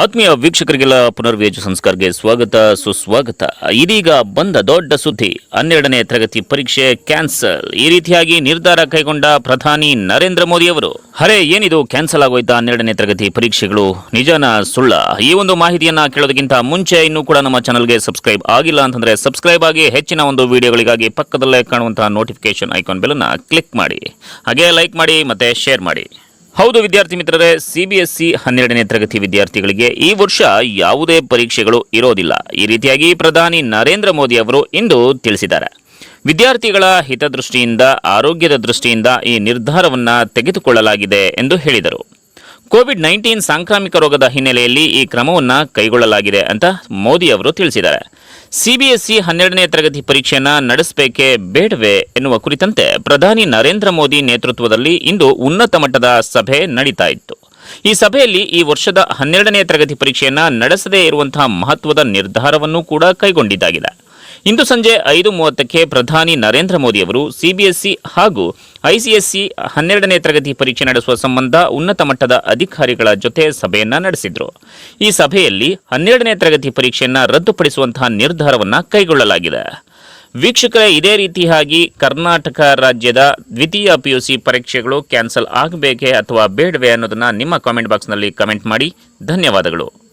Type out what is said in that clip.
ಆತ್ಮೀಯ ವೀಕ್ಷಕರಿಗೆಲ್ಲ ಪುನರ್ವೇಜ ಸಂಸ್ಕಾರಕ್ಕೆ ಸ್ವಾಗತ, ಸುಸ್ವಾಗತ. ಇದೀಗ ಬಂದ ದೊಡ್ಡ ಸುದ್ದಿ, ಹನ್ನೆರಡನೇ ತರಗತಿ ಪರೀಕ್ಷೆ ಕ್ಯಾನ್ಸಲ್. ಈ ರೀತಿಯಾಗಿ ನಿರ್ಧಾರ ಕೈಗೊಂಡ ಪ್ರಧಾನಿ ನರೇಂದ್ರ ಮೋದಿ ಅವರು, ಹರೇ, ಏನಿದು? ಕ್ಯಾನ್ಸಲ್ ಆಗೋಯ್ತಾ? ಹನ್ನೆರಡನೇ ತರಗತಿ ಪರೀಕ್ಷೆಗಳು ನಿಜನ ಸುಳ್ಳ. ಈ ಒಂದು ಮಾಹಿತಿಯನ್ನ ಕೇಳೋದಕ್ಕಿಂತ ಮುಂಚೆ ಇನ್ನೂ ಕೂಡ ನಮ್ಮ ಚಾನಲ್ಗೆ ಸಬ್ಸ್ಕ್ರೈಬ್ ಆಗಿಲ್ಲ ಅಂತಂದ್ರೆ ಸಬ್ಸ್ಕ್ರೈಬ್ ಆಗಿ ಹೆಚ್ಚಿನ ಒಂದು ವಿಡಿಯೋಗಳಿಗಾಗಿ ಪಕ್ಕದಲ್ಲೇ ಕಾಣುವಂತಹ ನೋಟಿಫಿಕೇಶನ್ ಐಕಾನ್ ಬೆಲ್ಲನ್ನ ಕ್ಲಿಕ್ ಮಾಡಿ. ಹಾಗೆ ಲೈಕ್ ಮಾಡಿ ಮತ್ತೆ ಶೇರ್ ಮಾಡಿ. ಹೌದು ವಿದ್ಯಾರ್ಥಿ ಮಿತ್ರರೇ ಸಿಬಿಎಸ್ಇ ಹನ್ನೆರಡನೇ ತರಗತಿ ವಿದ್ಯಾರ್ಥಿಗಳಿಗೆ ಈ ವರ್ಷ ಯಾವುದೇ ಪರೀಕ್ಷೆಗಳು ಇರೋದಿಲ್ಲ. ಈ ರೀತಿಯಾಗಿ ಪ್ರಧಾನಿ ನರೇಂದ್ರ ಮೋದಿ ಅವರು ಇಂದು ತಿಳಿಸಿದ್ದಾರೆ. ವಿದ್ಯಾರ್ಥಿಗಳ ಹಿತದೃಷ್ಟಿಯಿಂದ, ಆರೋಗ್ಯದ ದೃಷ್ಟಿಯಿಂದ ಈ ನಿರ್ಧಾರವನ್ನು ತೆಗೆದುಕೊಳ್ಳಲಾಗಿದೆ ಎಂದು ಹೇಳಿದರು. ಕೋವಿಡ್ ನೈನ್ಟೀನ್ ಸಾಂಕ್ರಾಮಿಕ ರೋಗದ ಹಿನ್ನೆಲೆಯಲ್ಲಿ ಈ ಕ್ರಮವನ್ನು ಕೈಗೊಳ್ಳಲಾಗಿದೆ ಅಂತ ಮೋದಿ ಅವರು ತಿಳಿಸಿದ್ದಾರೆ. ಸಿಬಿಎಸ್ಇ ಹನ್ನೆರಡನೇ ತರಗತಿ ಪರೀಕ್ಷೆಯನ್ನು ನಡೆಸಬೇಕೇ ಬೇಡವೇ ಎನ್ನುವ ಕುರಿತಂತೆ ಪ್ರಧಾನಿ ನರೇಂದ್ರ ಮೋದಿ ನೇತೃತ್ವದಲ್ಲಿ ಇಂದು ಉನ್ನತ ಮಟ್ಟದ ಸಭೆ ನಡೀತಾ ಇತ್ತು. ಈ ಸಭೆಯಲ್ಲಿ ಈ ವರ್ಷದ ಹನ್ನೆರಡನೇ ತರಗತಿ ಪರೀಕ್ಷೆಯನ್ನು ನಡೆಸದೇ ಇರುವಂತಹ ಮಹತ್ವದ ನಿರ್ಧಾರವನ್ನು ಕೂಡ ಕೈಗೊಂಡಿದ್ದಾಗಿದೆ. ಇಂದು ಸಂಜೆ ಐದು ಮೂವತ್ತಕ್ಕೆ ಪ್ರಧಾನಿ ನರೇಂದ್ರ ಮೋದಿ ಅವರು ಸಿಬಿಎಸ್ಇ ಹಾಗೂ ಐಸಿಎಸ್ಸಿ ಹನ್ನೆರಡನೇ ತರಗತಿ ಪರೀಕ್ಷೆ ನಡೆಸುವ ಸಂಬಂಧ ಉನ್ನತ ಮಟ್ಟದ ಅಧಿಕಾರಿಗಳ ಜೊತೆ ಸಭೆಯನ್ನ ನಡೆಸಿದ್ರು. ಈ ಸಭೆಯಲ್ಲಿ ಹನ್ನೆರಡನೇ ತರಗತಿ ಪರೀಕ್ಷೆಯನ್ನ ರದ್ದುಪಡಿಸುವಂತಹ ನಿರ್ಧಾರವನ್ನ ಕೈಗೊಳ್ಳಲಾಗಿದೆ. ವೀಕ್ಷಕರೇ, ಇದೇ ರೀತಿಯಾಗಿ ಕರ್ನಾಟಕ ರಾಜ್ಯದ ದ್ವಿತೀಯ ಪಿಯುಸಿ ಪರೀಕ್ಷೆಗಳು ಕ್ಯಾನ್ಸಲ್ ಆಗಬೇಕೇ ಅಥವಾ ಬೇಡವೇ ಅನ್ನೋದನ್ನ ನಿಮ್ಮ ಕಾಮೆಂಟ್ ಬಾಕ್ಸ್ನಲ್ಲಿ ಕಮೆಂಟ್ ಮಾಡಿ. ಧನ್ಯವಾದಗಳು.